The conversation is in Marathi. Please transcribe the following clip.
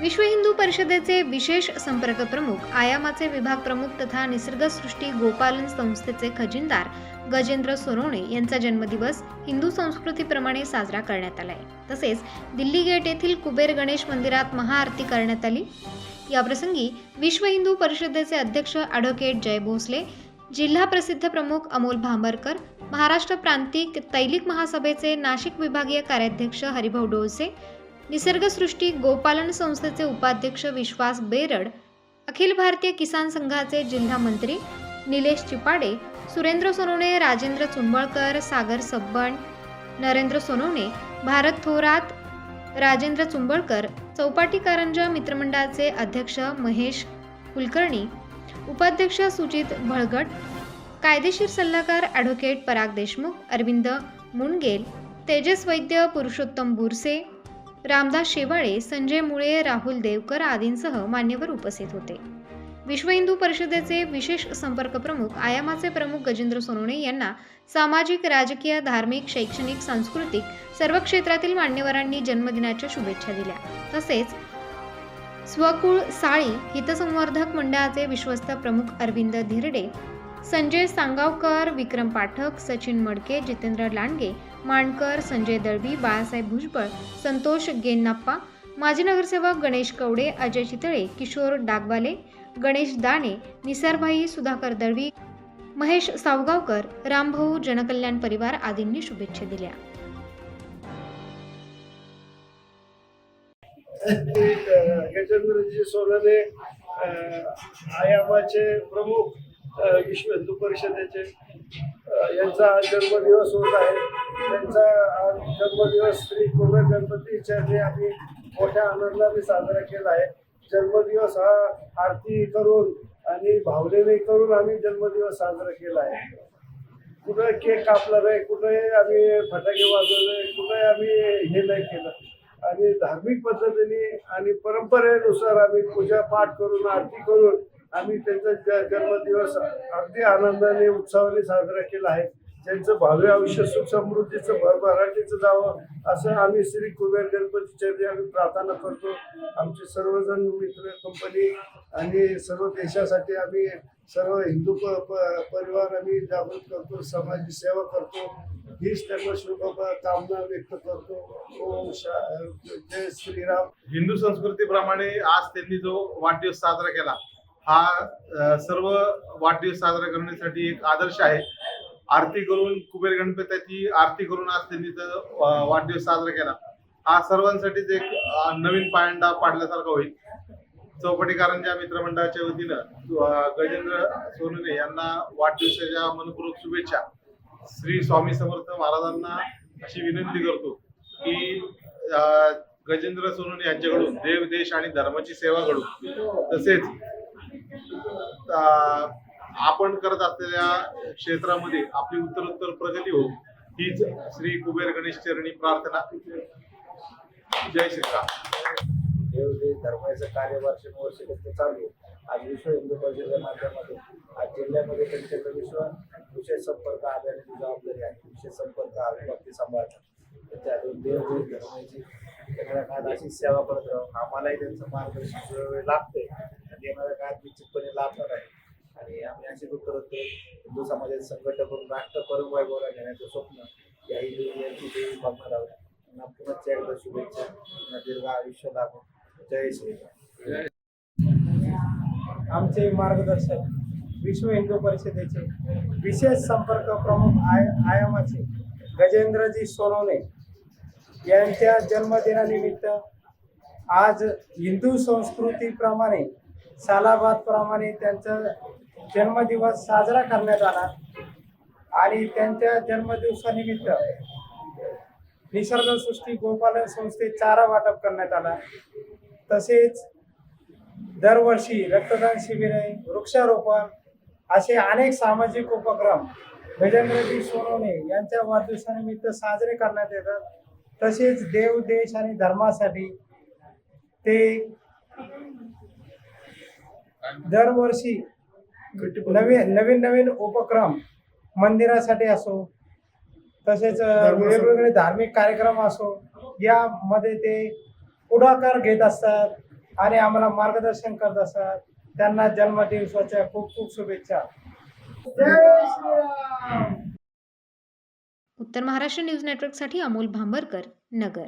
विश्व हिंदू परिषदेचे विशेष संपर्क प्रमुख आयामाचे विभाग प्रमुख तथा निसर्गसृष्टी गोपालन संस्थेचे खजिनदार गजेंद्र सोनवणे यांचा जन्मदिवस हिंदू संस्कृतीप्रमाणे साजरा करण्यात आला आहे तसेच दिल्ली गेट येथील कुबेर गणेश मंदिरात महाआरती करण्यात आली. याप्रसंगी विश्व हिंदू परिषदेचे अध्यक्ष ॲडव्होकेट जय भोसले जिल्हा प्रसिद्ध प्रमुख अमोल भांबरकर महाराष्ट्र प्रांतिक तैलिक महासभेचे नाशिक विभागीय कार्याध्यक्ष हरिभाऊ डोळसे निसर्गसृष्टी गोपालन संस्थेचे उपाध्यक्ष विश्वास बेरड अखिल भारतीय किसान संघाचे जिल्हा मंत्री निलेश चिपाडे सुरेंद्र सोनवणे राजेंद्र चुंबळकर सागर सब्बण नरेंद्र सोनवणे भारत थोरात राजेंद्र चुंबळकर चौपाटी कारंजा मित्रमंडळाचे अध्यक्ष महेश कुलकर्णी उपाध्यक्ष सुजित भळगट कायदेशीर सल्लागार ॲडव्होकेट पराग देशमुख अरविंद मुणगेल तेजस वैद्य पुरुषोत्तम बुरसे रामदास शेवाळे संजय मुळे राहुल देवकर आदींसह मान्यवर उपस्थित होते. विश्व हिंदू परिषदेचे विशेष संपर्क प्रमुख आयामाचे प्रमुख गजेंद्र सोनवणे यांना सामाजिक राजकीय धार्मिक शैक्षणिक सांस्कृतिक सर्व क्षेत्रातील मान्यवरांनी जन्मदिनाच्या शुभेच्छा दिल्या. तसेच स्वकुळ साळी हितसंवर्धक मंडळाचे विश्वस्त प्रमुख अरविंद धिरडे संजय सांगावकर विक्रम पाठक सचिन मडके जितेंद्र लांडगे मांडकर संजय दळवी बाळासाहेब भुजबळ संतोष गेन्नाप्पा माजी नगरसेवक गणेश कवडे अजय चितळे किशोर डागवाले गणेश दाणे निसारभाई सुधाकर दळवी महेश सावगावकर रामभाऊ जनकल्याण परिवार आदींनी शुभेच्छा दिल्या. गजेंद्रजी सोनने आयामाचे प्रमुख विश्व हिंदू परिषदेचे यांचा आज जन्मदिवस होत आहे. त्यांचा आज जन्मदिवस श्री कुबेर गणपती आम्ही मोठ्या आनंदाने साजरा केला आहे. जन्मदिवस हा आरती करून आणि भावनेने करून आम्ही जन्मदिवस साजरा केला आहे. कुठं केक कापला नाही कुठंही आम्ही फटाके वाजवले कुठंही आम्ही हे नाही केलं. आणि धार्मिक पद्धतीने आणि परंपरेनुसार आम्ही पूजा पाठ करून आरती करून आम्ही त्यांचा जन्मदिवस अगदी आनंदाने उत्साहाने साजरा केला आहे. त्यांचं भावी आयुष्य सुख समृद्धीचं भरभराटीचं जावं असं आम्ही श्री कुबेर गणपती आम्ही प्रार्थना करतो. आमचे सर्वजण मित्र कंपनी आणि सर्व देशासाठी आम्ही सर्व हिंदू प परिवार आम्ही जागृत करतो समाजाची सेवा करतो. हीच त्यांना शुभ कामना व्यक्त करतो. ओम शा जय श्रीराम. हिंदू संस्कृतीप्रमाणे आज त्यांनी जो वाढदिवस साजरा केला हा सर्व वाढदिवस साजरा करण्यासाठी एक आदर्श आहे. आरती करून कुबेर गणपतीची आरती करून आज त्यांनी वाढदिवस साजरा केला. हा सर्वांसाठीच एक नवीन पायंडा पाडल्यासारखा होईल. चौपटीकारांच्या मित्रमंडळाच्या वतीनं गजेंद्र सोनने यांना वाढदिवसाच्या मनपूर्वक शुभेच्छा. श्री स्वामी समर्थ महाराजांना अशी विनंती करतो की गजेंद्र सोनवणे यांच्याकडून देव देश आणि धर्माची सेवा घडू. तसेच आपण करत असलेल्या क्षेत्रामध्ये आपली उत्तरोत्तर प्रगती हो हीच श्री कुबेर गणेश चरणी प्रार्थना. जय श्रीराम देवदेश धर्माचं कार्य वर्षानुवर्ष त्यांचं चालू आज विश्व हिंदू परिषदेच्या माध्यमातून आज जिल्ह्यामध्ये त्यांच्याकडे विश्व विशेष संपर्क अभियानाची जबाबदारी आहे विशेष संपर्क अभिव्यक्ती सांभाळतात. त्यातून हातून धर्माची येणाऱ्या अशी सेवा करत राहू आम्हालाही त्यांचं मार्गदर्शन वेळोवेळी लागते आणि येणाऱ्या काळात निश्चितपणे लाभणार आहे. आणि आम्ही अशी उत्तरोत्तर हिंदू समाजाचे संघटन करून राष्ट्र परमवैभवला घेण्याचं स्वप्न. या हिंदू यांची देवी बघणार आहोत त्यांना पुन्हा एकदा शुभेच्छा त्यांना दीर्घ आयुष्य लाभो. जय श्रीराम आमचे मार्गदर्शक विश्व हिंदू परिषदेचे विशेष संपर्क प्रमुख आय आयामाचे गजेंद्रजी सोनवणे यांच्या जन्मदिनानिमित्त आज हिंदू संस्कृतीप्रमाणे सालाबादप्रमाणे त्यांचा जन्मदिवस साजरा करण्यात आला. आणि त्यांच्या जन्मदिवसानिमित्त निसर्गसृष्टी गोपालन संस्थेत चारा वाटप करण्यात आला. तसेच दरवर्षी रक्तदान शिबिरे वृक्षारोपण असे अनेक सामाजिक उपक्रम गजेंद्रजी सोनवणे यांच्या वाढदिवसानिमित्त साजरे करण्यात येतात. तसेच देव देश आणि धर्मासाठी ते दरवर्षी नवीन नवीन नवीन उपक्रम मंदिरासाठी असो तसेच वेगवेगळे धार्मिक कार्यक्रम असो यामध्ये ते पुढाकार घेत असतात आणि आम्हाला मार्गदर्शन करत असतात. त्यांना जन्मदिवसाच्या खूप खूप शुभेच्छा. जय श्रीराम! उत्तर महाराष्ट्र न्यूज नेटवर्कसाठी अमोल भांबरकर नगर.